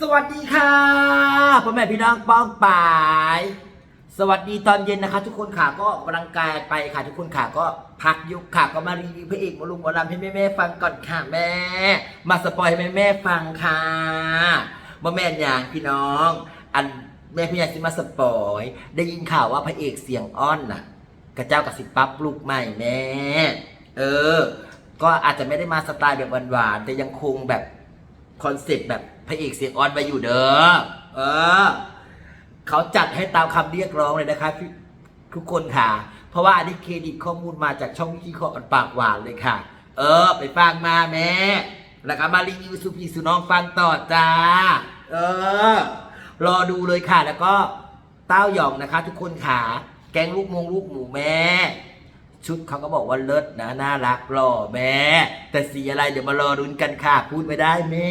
สวัสดีค่ะพ่อแม่พี่น้องป้องป่ายสวัสดีตอนเย็นนะคะ ทุกคนค่ะก็ออกกำลังกายไปค่ะ ทุกคนค่ะก็พักยุคค่ะ ก็มารีวิวพระเอกมาลุงมอลำให้แม่แม่ฟังก่อนค่ะแม่ มาสปอยให้แม่แม่ฟังค่ะบ่แม่นอย่างพี่น้อง อันแม่พี่ยาซิมาสปอยได้ยินข่าวว่าพระเอกเสียงอ้อนน่ะ กระเจ้ากับสิปั๊บลูกใหม่แม่เออ ก็อาจจะไม่ได้มาสไตล์แบบหวานๆแต่ยังคงแบบคอนเซ็ปต์แบบ พระเอกเสียงอ่อนไปอยู่เด้อเออเขาจัดให้ตามคำเรียกร้องเลยนะคะพี่ทุกคนค่ะ เพราะว่าอันนี้เครดิตข้อมูลมาจากช่องวิธีข้ออันปากหวานเลยค่ะ เออ ไปฟังมาแม่แล้วก็มารีวิวสุพีสุน้องฟังต่อจ้า เออ รอดูเลยค่ะ แล้วก็เต้าหยองนะคะ ทุกคนค่ะแกงลูกมงลูกหมูแม่ ชุดเขาก็บอกว่าเลิศนะ น่ารักหล่อแม่ แต่สีอะไรเดี๋ยวมารอรุนกันค่ะ พูดไม่ได้แม่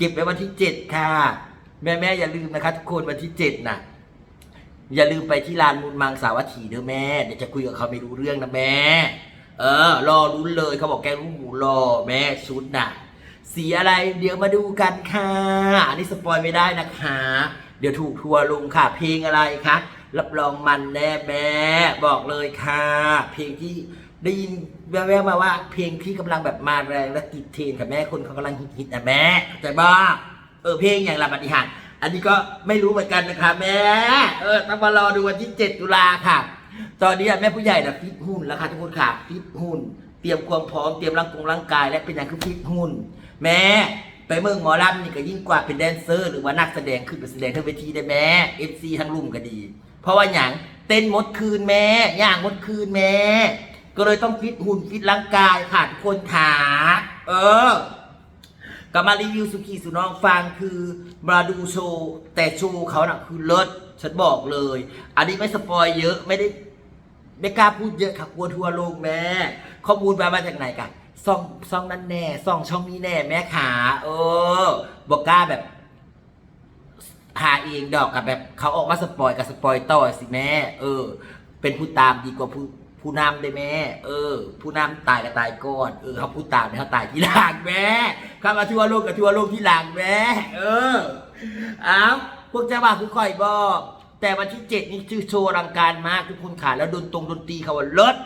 เก็บไว้วันที่เจ็ดค่ะ แม่แม่อย่าลืมนะคะทุกคนวันที่เจ็ดนะอย่าลืมไปที่ลานมูลมังสาวัตถีเด้อแม่เดี๋ยวจะคุยกับเขาไม่รู้เรื่องนะแม่ เออ รอรุ้นเลยเขาบอกแกงลูกหมูรอแม่ชุดน่ะสีอะไรเดี๋ยวมาดูกันค่ะ อันนี้สปอยไม่ได้นะคะ เดี๋ยวถูกทัวร์ลงค่ะ เพลงอะไรคะรับรองมันแน่แม่บอกเลยค่ะ เพลงที่ ได้ยินแว่วๆมาว่า เพลงที่กำลังแบบมาแรงและติดเทรนด์ค่ะแม่คนเขากำลังฮิตๆนะแม่เข้าใจบ้าเออเพลงอย่างละปฏิหารอันนี้ก็ไม่รู้เหมือนกันนะคะแม่เออต้องมารอดูวันที่ 7 ตุลาค่ะ ตอนนี้แม่ผู้ใหญ่นะฟิตหุ่นแล้วค่ะทุกคนค่ะฟิตหุ่น เตรียมความพร้อมเตรียมร่างกงร่างกาย และเป็นอย่างคือฟิตหุ่น แม่ไปเมืองหมอลำนี่ก็ยิ่งกว่าเป็นแดนเซอร์ หรือว่านักแสดงขึ้นไปแสดงทั้งเวทีได้แม่เอฟซีทั้งรุ่มก็ดี เพราะว่าอย่างเต้นมดคืนแม่ย่างมดคืนแม่ ก็เลยต้องฟิตหุ่นฟิตร่างกายค่ะทุกคนขาเออก็มารีวิวสุขีสุน้องฟังคือมาดูโชว์แต่โชว์เขาน่ะคือเลิศฉันบอกเลย อันนี้ไม่สปอยเยอะไม่ได้ไม่กล้าพูดเยอะค่ะกลัวทัวร์ลงแม่ข้อมูลมามาจากไหนกันซ่องซ่องนั้นแน่ซ่องช่องนี้แน่แม่ขาเออบอกกล้าแบบหาเองดอกกับแบบเขาออกมาสปอยกับสปอยต่อสิแม่ เออ เป็นผู้ตามดีกว่าผู้ ผู้นำได้แม่ เออ ผู้นำตายก็ตายก่อน เออเขาผู้ตามเนี่ยเขาตายที่หลังแม่ข้ามาทั่วโลกกับทั่วโลกที่หลังแม่ เออเอาพวกเจ้าบ่าวคือคอยบอกแต่วันที่เจ็ดนี่คือโชว์อลังการมากทุกคนขาแล้วดนตรงดนตรีเขาว่าเลิศ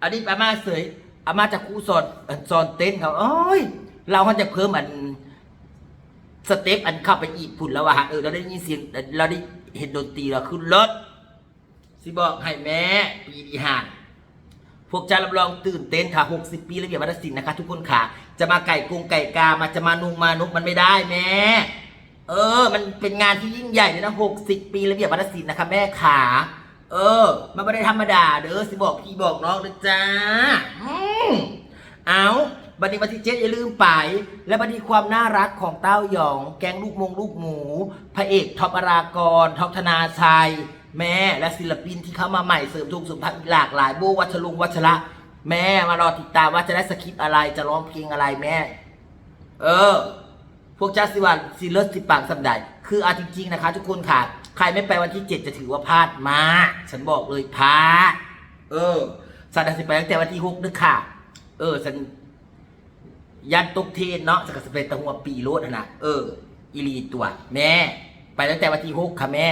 อันนี้อามาเสยอามาจากครูสอนสอนเต้นเขาโอ้ย เราเขาจะเพิ่มอันสเต็ปอันเข้าไปอีกผุนแล้วอะฮะเออเราได้ยินเสียงเราได้เห็นดนตรีเราขึ้นรถ สิบอกให้แม่ปีดีหานพวกจ้ารับรองตื่นเต้นค่ะ 60 ปีระเบียบวัฒนศิลป์นะคะ ทุกคนค่ะ จะมาไก่กรงไก่กา มาจะมานุงมานุกมันไม่ได้แม่ เออ มันเป็นงานที่ยิ่งใหญ่เลยนะ 60 ปีระเบียบวัฒนศิลป์นะคะแม่ขา เออ มันไม่ได้ธรรมดาเด้อสิบอกพี่บอกน้องนะจ้าอืมเอาบันนี้วันที่เจ็ดอย่าลืมไป และบันนี้ความน่ารักของเต้าหยอง แกงลูกมงลูกหมู พระเอกท็อปอรากรท็อปธนาชัย แม่และศิลปินที่เข้ามาใหม่เสริมทุกสุภาพหลากหลายโบวัชรุงวัชระ แม่มารอติดตามว่าจะได้สคริปต์อะไรจะร้องเพลงอะไรแม่ เออ พวกเจ้าสิวันซีเลอร์สิปังสำได้คือเอาจริงๆนะคะ ทุกคนค่ะ ใครไม่ไปวันที่เจ็ดจะถือว่าพลาดมา ฉันบอกเลยพลาดเออสัตว์สิไปตั้งแต่วันที่หกนึกค่ะ เออฉันยันตกเทนเนาะสกัดสเปนตะหัวปีโรดนะเออ อีลีตัว แม่ ไปตั้งแต่วันที่หกค่ะแม่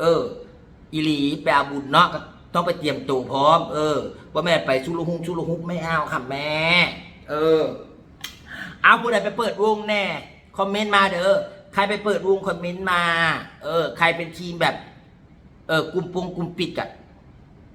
เออ อีหลีไปอาบุญเนาะก็ต้องไปเตรียมตัวพร้อม เออ ว่าแม่ไปชุลุหุงชุลุหุกไม่เอาค่ะแม่ เออ เอาผู้ใดไปเปิดวงแน่ คอมเมนต์มาเด้อ ใครไปเปิดวงคอมเมนต์มา เออ ใครเป็นทีมแบบ เออกลุ่มปงกลุ่มปิดกัน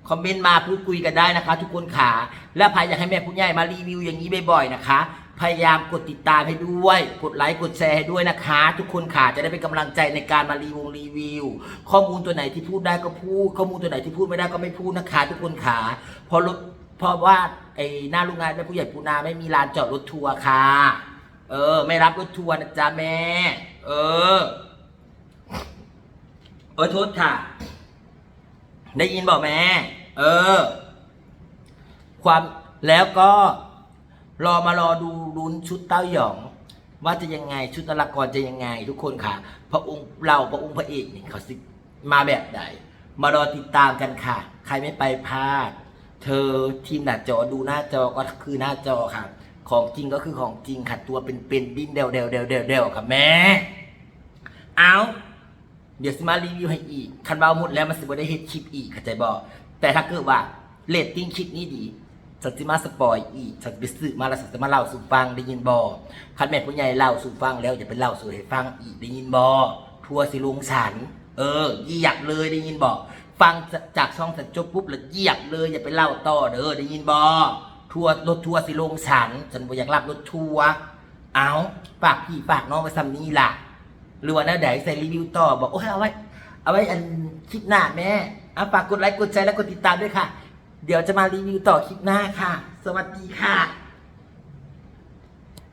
คอมเมนต์มาพูดคุยกันได้นะคะ ทุกคนขา และใครอยากให้แม่ผู้ใหญ่มารีวิวอย่างนี้บ่อยๆนะคะ พยายามกดติดตามให้ด้วย กดไลค์กดแชร์ให้ด้วยนะคะ ทุกคนขาจะได้เป็นกำลังใจในการมารีวิวรีวิว ข้อมูลตัวไหนที่พูดได้ก็พูด ข้อมูลตัวไหนที่พูดไม่ได้ก็ไม่พูดนะคะ ทุกคนขาเพราะรถเพราะว่าไอ้หน้าโรงงานแม่ผู้ใหญ่ปูนาไม่มีลานจอดรถทัวร์ค่ะ เออ ไม่รับรถทัวร์นะจ๊ะแม่ เออ เออโทษค่ะ ได้ยินบอกแม่ เออ ความแล้วก็ รอมารอดูลุ้นชุดเต้าหยอง ว่าจะยังไงชุดนรกรจะยังไง ทุกคนค่ะ พระองค์เราพระองค์พระเอกนี่เขาสิมาแบบใดมารอติดตามกันค่ะ ใครไม่ไปพลาด เธอทีมหน้าจอดูหน้าจอก็คือหน้าจอค่ะ ของจริงก็คือของจริงค่ะตัวเป็นเป็นดิ้นเดวเดวเดวเดวเดวค่ะแม่เอาเดี๋ยวสมารีวิวให้อีก คันเบาหมดแล้วมันสิบ่ได้เฮ็ดคลิปอีกเข้าใจบ่แต่ถ้าเกิดว่าเรตติ้งคลิปนี้ดี สันสิมาสปอยอีกสันสิไปซื้อมาแล้วสันสิมาเล่าสู่ฟังได้ยินบ่คันแม่ผู้ใหญ่เล่าสู่ฟังแล้วอย่าไปเล่าสู่ให้ฟังอีกได้ยินบ่ทัวสิลงฉัน เออเหยียบเลยได้ยินบ่ฟังจากช่องสันจบปุ๊บแล้วเหยียบเลยอย่าไปเล่าต่อเด้อได้ยินบ่ทัวรถทัวสิลงฉันฉันบ่อยากรับรถทัวเอาฝากพี่ฝากน้องไปซ้ำนี้ล่ะหรือว่าหน้าใดใส่รีวิวต่อบอกโอ้ยเอาไว้ เอาไว้อันคลิปหน้าแม่เอาฝากกดไลค์กดแชร์และกดติดตามด้วยค่ะ เดี๋ยวจะมารีวิวต่อคลิปหน้าค่ะ สวัสดีค่ะ